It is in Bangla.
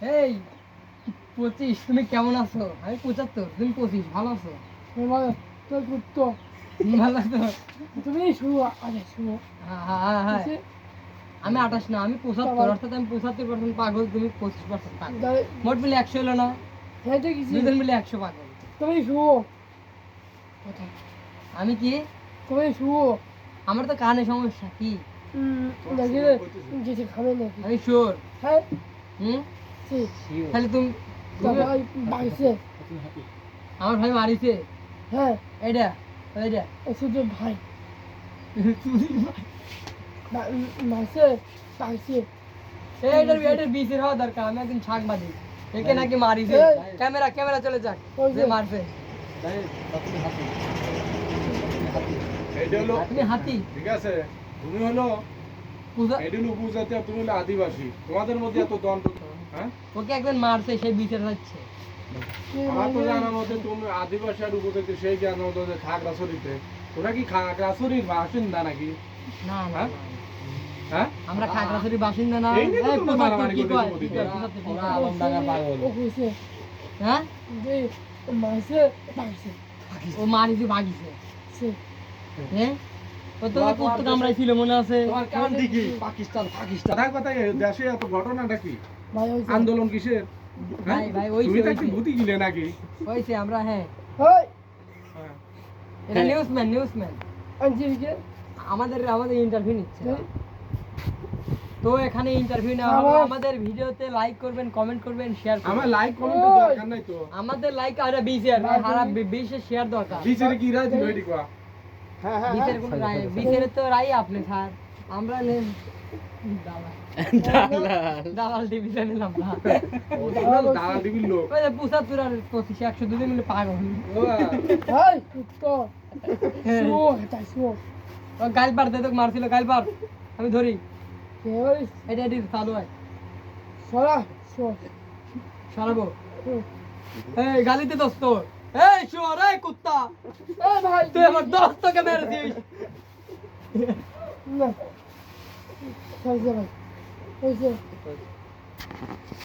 এই পঁচিশ তুমি কেমন আছো? আমি পঁচাত্তর তুমি পঁচিশ ভালো আছো? তোর কুত্তো ভালো আছো? তুমি শুরু আরে শুরু। হ্যাঁ হ্যাঁ হ্যাঁ হ্যাঁ। আমি আঠাশ না আমি পঁচাত্তর অর্থাৎ আমি পঁচাত্তর পার্সেন্ট পাগল তুমি পঁচিশ পার্সেন্ট পাগল। মোট মিলে একশো হলো না? হেঁটে দুজন মিলে একশো পাগল। তুমি শুরু। আমি কি? তুমি শুরু। আমার তো কানে সমস্যা কি? আমি শিওর হ্যাঁ। হুম? তাহলে তুমি আমার ভাই মারিছে হ্যাঁ। এইটা এইটা ও ভাই। মাসে বাড়িছে এইটার এইটার বিচের হওয়া দরকার আমি একদিন ছাক বাঁধি একে নাকি মারিছে? ক্যামেরা ক্যামেরা চলে যাক যে। মারছে। এটা হলো তুমি হাতি? ঠিক আছে। তুমি হলো পূজা এটা উপজাতি তুমি হলো আদিবাসী। তোমাদের মধ্যে এত দ্বন্দ্ব ওকে একদিন মারছে সে বিচার হচ্ছে আমার তো জানার মধ্যে তুমি আদিবাসী আর উপজাতি সেই জ্ঞান মতো যে খাগড়াছড়িতে। তোরা কি খাগড়াছড়ির বাসিন্দা নাকি? না না হ্যাঁ? হ্যাঁ? আমরা খাগড়াছড়ির বাসিন্দা না। এই তো মারামারি ওরা? পাগল। ও হ্যাঁ? যে ও মারিছে ভাগিছে। হ্যাঁ? কামড়াইছিল মনে আছে? তোমার কান দিকে পাকিস্তান পাকিস্তান। কথায় কথায়? দেশে এত ঘটনাটা কি আন্দোলন কিসের? ভাই ভাই ওই তো ভূতি গিলে নাকি? ওইছে আমরা হ্যাঁ। এটা নিউজম্যান নিউজম্যান আমাদের আমাদের ইন্টারভিউ নিচ্ছে। তো এখানে ইন্টারভিউ নেওয়া হবে। আমাদের ভিডিওতে লাইক করবেন কমেন্ট করবেন শেয়ার আমার লাইক কমেন্ট দরকার নাই তো। আমাদের লাইক আর বিশের Like হারা করবি। শেয়ার দরকার। কি রাজি কোয়া হ্যাঁ হ্যাঁ। বিশের কোন রায় বিশের তো রাই আপনি স্যার। আমরা নে দালাল। দালাল। ডিভিশন নিলাম না। দাদা দিবির লোক। পঁচাত্তর আর পঁচিশ একশো দুদিন মিলে পাগল। হেই কুত্তো শুরু এটা শুরু ও গাইল পার দেখ মারছিল গাইল পার আমি ধরি। হেই এটা এটি চালু হয়। সরা সরাবো। এই গালিতে দোস্ত এই শুয়ার এই কুত্তা এই ভাই তুই আমার দোস্তকে মেরেছিস না হয়েছে ভাই হয়েছে